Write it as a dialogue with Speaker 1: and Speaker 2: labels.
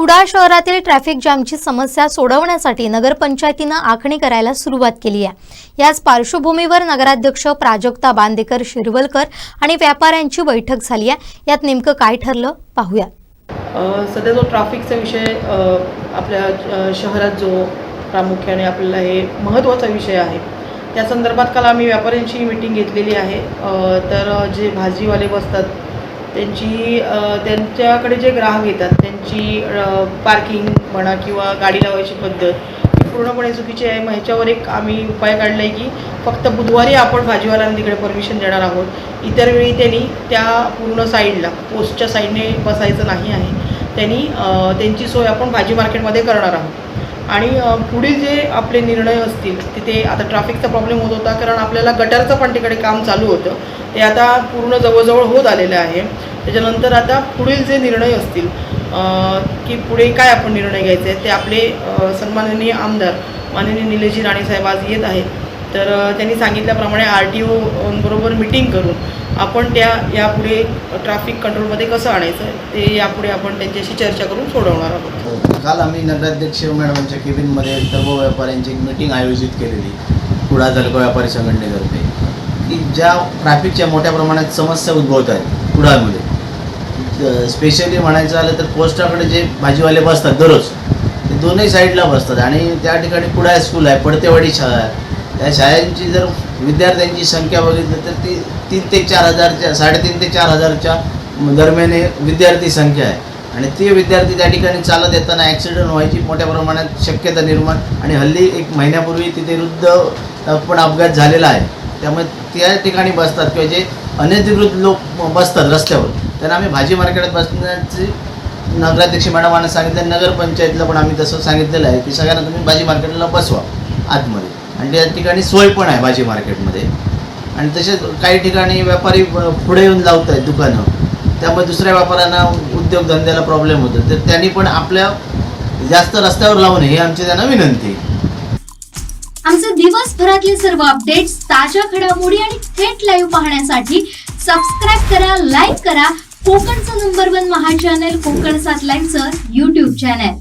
Speaker 1: कुडाळ शहरातील ट्रॅफिक जामची समस्या सोडवण्यासाठी नगरपंचायतीनं आखणी करायला सुरुवात केली आहे. याच पार्श्वभूमीवर नगराध्यक्ष प्राजक्ता बांदेकर शिरवलकर आणि व्यापाऱ्यांची बैठक झाली आहे. यात नेमकं काय ठरलं पाहूया
Speaker 2: सध्या जो ट्रॅफिकचा विषय आपल्या शहरात जो प्रामुख्याने आपल्याला हे महत्त्वाचा विषय आहे त्या संदर्भात काल आम्ही व्यापाऱ्यांची मीटिंग घेतलेली आहे. तर जे भाजीवाले बसतात त्यांची त्यांच्याकडे जे ग्राहक येतात त्यांची पार्किंग म्हणा किंवा गाडी लावायची पद्धत ही पूर्णपणे चुकीची आहे. मग ह्याच्यावर एक आम्ही उपाय काढला आहे की फक्त बुधवारी आपण भाजीवाल्यांना तिकडे परमिशन देणार आहोत. इतर वेळी त्यांनी त्या पूर्ण साईडला पोस्टच्या साईडने बसायचं नाही आहे. त्यांनी त्यांची सोय आपण भाजी मार्केटमध्ये करणार आहोत. आणि पुढील जे आपले निर्णय असतील तिथे आता ट्रॅफिकचा प्रॉब्लेम होत होता कारण आपल्याला गटारचं पण तिकडे काम चालू होतं. ते आता पूर्ण जवळजवळ होत आलेलं आहे. त्याच्यानंतर आता पुढील जे निर्णय असतील की पुढे काय आपण निर्णय घ्यायचे ते आपले सन्माननीय आमदार माननीय निलेशजी राणेसाहेब आज येत आहेत. तर त्यांनी सांगितल्याप्रमाणे आर टी ओबरोबर मिटिंग करून आपण त्या यापुढे ट्रॅफिक कंट्रोलमध्ये कसं आणायचं ते यापुढे आपण त्यांच्याशी चर्चा करून सोडवणार आहोत. हो, हो.
Speaker 3: काल आम्ही नगराध्यक्ष मॅडमांच्या केबिनमध्ये सर्व व्यापाऱ्यांची एक मीटिंग आयोजित केलेली कुडा तालुका व्यापारी संघटनेतर्फे की ज्या ट्रॅफिकच्या मोठ्या प्रमाणात समस्या उद्भवत आहेत कुडाळमध्ये स्पेशली म्हणायचं झालं तर पोस्टाकडे जे भाजीवाले बसतात दररोज ते दोन्ही साईडला बसतात. आणि त्या ठिकाणी कुडा स्कूल आहे पडतेवाडी शाळा आहे. त्या शाळांची जर विद्यार्थ्यांची संख्या बघितली तर ती तीन ते चार हजारच्या साडेतीन ते चार हजारच्या दरम्यान विद्यार्थी संख्या आहे. आणि ते विद्यार्थी त्या ठिकाणी चालत येताना ॲक्सिडेंट व्हायची मोठ्या प्रमाणात शक्यता निर्माण आणि हल्ली एक महिन्यापूर्वी तिथे वृद्ध पण अपघात झालेला आहे. त्यामुळे त्या ठिकाणी बसतात किंवा जे अनधिकृत लोक बसतात रस्त्यावर त्यांना आम्ही भाजी मार्केटात बसण्याची नगराध्यक्ष मॅडमांना सांगितलं नगरपंचायतला पण आम्ही तसं सांगितलेलं आहे की सगळ्यांना तुम्ही भाजी मार्केटला बसवा आतमध्ये. आणि त्या ठिकाणी सोय पण आहे भाजी मार्केटमध्ये. आणि तसेच काही ठिकाणी व्यापारी पुढे येऊन लावत आहेत दुकानं. त्यामुळे दुसऱ्या व्यापाऱ्यांना उद्योगधंद्याला प्रॉब्लेम होतो. तर त्यांनी पण आपल्या जास्त रस्त्यावर लावू नये ही आमची त्यांना विनंती.
Speaker 4: आमचे दिवसभरातले सर्व अपडेट्स ताज्या घडामोडी आणि थेट लाईव्ह पाहण्यासाठी सबस्क्राईब करा लाईक करा. कोकणचं नंबर वन महा चॅनल कोकण सात लाईनचं युट्यूब चॅनल